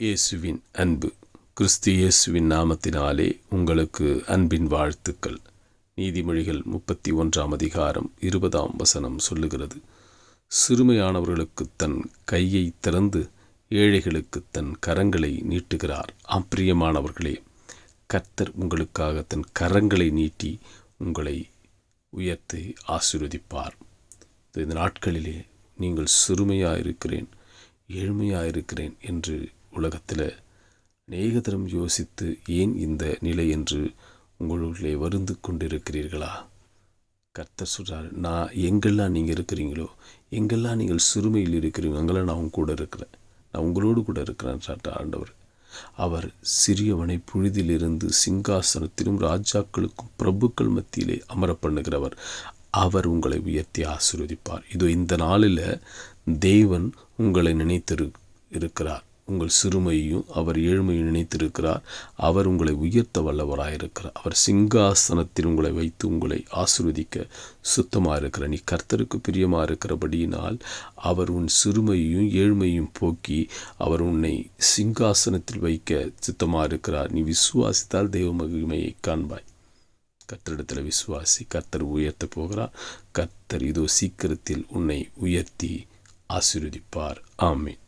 இயேசுவின் அன்பு. கிறிஸ்து இயேசுவின் நாமத்தினாலே உங்களுக்கு அன்பின் வாழ்த்துக்கள். நீதிமொழிகள் முப்பத்தி ஒன்றாம் அதிகாரம் இருபதாம் வசனம் சொல்லுகிறது. சிறுமையானவர்களுக்கு தன் கையை திறந்து ஏழைகளுக்கு தன் கரங்களை நீட்டுகிறார். அப்பிரியமானவர்களே கர்த்தர் உங்களுக்காக தன் கரங்களை நீட்டி உங்களை உயர்த்தி ஆசீர்வதிப்பார். இந்த நாட்களிலே நீங்கள் சிறுமையாக இருக்கிறேன் ஏழ்மையாக இருக்கிறேன் என்று உலகத்தில் அநேக தரம் யோசித்து ஏன் இந்த நிலை என்று உங்களுடைய வருந்து கொண்டிருக்கிறீர்களா? கர்த்தர் சொல்கிறார் நான் எங்கெல்லாம் நீங்கள் இருக்கிறீங்களோ எங்கெல்லாம் நீங்கள் சிறுமையில் இருக்கிறீங்க அங்கெல்லாம் நான் உங்க கூட இருக்கிறேன். நான் உங்களோடு கூட இருக்கிறேன் சாட்ட ஆண்டவர். அவர் சிறியவனை புழுதிலிருந்து சிங்காசனத்திலும் ராஜாக்களுக்கும் பிரபுக்கள் மத்தியிலே அமர பண்ணுகிறவர் அவர் உங்களை உயர்த்தி ஆசீர்வதிப்பார். இதோ இந்த நாளில் தேவன் உங்களை நினைத்திரு இருக்கிறார். உங்கள் சிறுமையையும் அவர் ஏழ்மையும் நினைத்திருக்கிறார். அவர் உங்களை உயர்த்த வல்லவராயிருக்கிறார். அவர் சிங்காசனத்தில் உங்களை வைத்து உங்களை ஆசிர்வதிக்க சுத்தமாக இருக்கிறார் நீ கர்த்தருக்கு பிரியமாக இருக்கிறபடியினால் அவர் உன் சிறுமையையும் ஏழ்மையும் போக்கி அவர் உன்னை சிங்காசனத்தில் வைக்க சித்தமாக இருக்கிறார் நீ விசுவாசித்தால் தெய்வ மகிமையை காண்பாய். கர்த்தரிடத்தில் விசுவாசி கர்த்தர் உயர்த்த போகிறார். கர்த்தர் இதோ சீக்கிரத்தில் உன்னை உயர்த்தி ஆசீர்வதிப்பார். ஆமீன்.